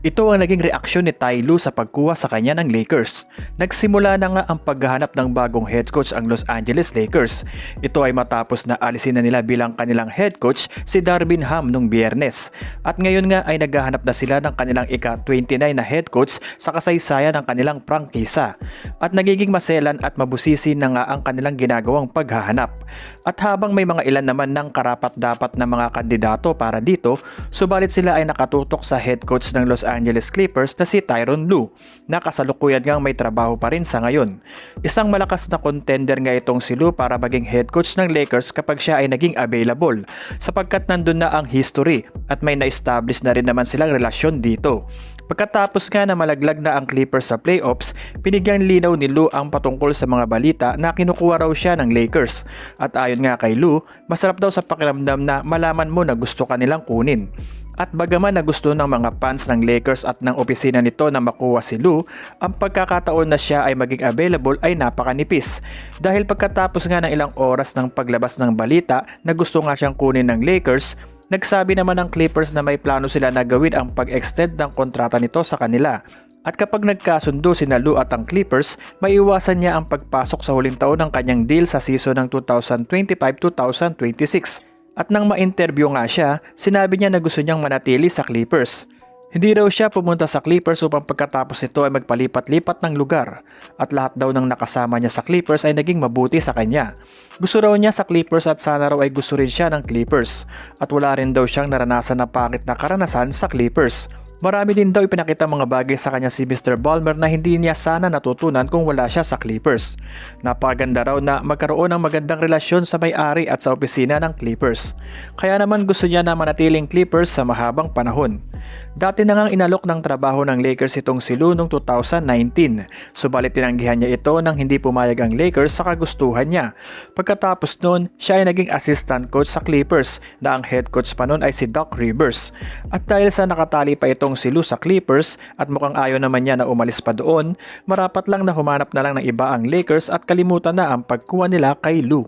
Ito ang naging reaksyon ni Ty Lue sa pagkuha sa kanya ng Lakers. Nagsimula na nga ang paghahanap ng bagong head coach ang Los Angeles Lakers. Ito ay matapos na alisin na nila bilang kanilang head coach si Darvin Ham nung biyernes. At ngayon nga ay naghahanap na sila ng kanilang ika-29 na head coach sa kasaysayan ng kanilang prangkisa. At nagiging maselan at mabusisi na nga ang kanilang ginagawang paghahanap. At habang may mga ilan naman ng karapat-dapat na mga kandidato para dito, subalit sila ay nakatutok sa head coach ng Los Angeles Clippers na si Tyron Lue na kasalukuyan ngang may trabaho pa rin sa ngayon. Isang malakas na contender nga itong si Lue para maging head coach ng Lakers kapag siya ay naging available sapagkat nandun na ang history at may na-establish na rin naman silang relasyon dito. Pagkatapos nga na malaglag na ang Clippers sa playoffs, pinigyan linaw ni Lou ang patungkol sa mga balita na kinukuha raw siya ng Lakers. At ayon nga kay Lou, masarap daw sa pakiramdam na malaman mo na gusto ka nilang kunin. At bagaman na gusto ng mga fans ng Lakers at ng opisina nito na makuha si Lou, ang pagkakataon na siya ay maging available ay napakanipis. Dahil pagkatapos nga ng ilang oras ng paglabas ng balita na gusto nga siyang kunin ng Lakers, Nagsabi naman ng Clippers na may plano sila na gawin ang pag-extend ng kontrata nito sa kanila. At kapag nagkasundo si Nalu at ang Clippers, maiiwasan niya ang pagpasok sa huling taon ng kanyang deal sa season ng 2025-2026. At nang ma-interview nga siya, sinabi niya na gusto niyang manatili sa Clippers. Hindi raw siya pumunta sa Clippers upang pagkatapos ito ay magpalipat-lipat ng lugar at lahat daw ng nakasama niya sa Clippers ay naging mabuti sa kanya. Gusto raw niya sa Clippers at sana raw ay gusto rin siya ng Clippers at wala rin daw siyang naranasan na pangit na karanasan sa Clippers. Marami din daw ipinakita mga bagay sa kanya si Mr. Ballmer na hindi niya sana natutunan kung wala siya sa Clippers. Napaganda raw na magkaroon ng magandang relasyon sa may-ari at sa opisina ng Clippers. Kaya naman gusto niya na manatiling Clippers sa mahabang panahon. Dati na ngang inalok ng trabaho ng Lakers itong si Lou noong 2019. Subalit tinanggihan niya ito nang hindi pumayag ang Lakers sa kagustuhan niya. Pagkatapos noon, siya ay naging assistant coach sa Clippers na ang head coach pa noon ay si Doc Rivers. At dahil sa nakatali pa itong si Lou sa Clippers at mukhang ayaw naman niya na umalis pa doon, marapat lang na humanap na lang ng iba ang Lakers at kalimutan na ang pagkuha nila kay Lou.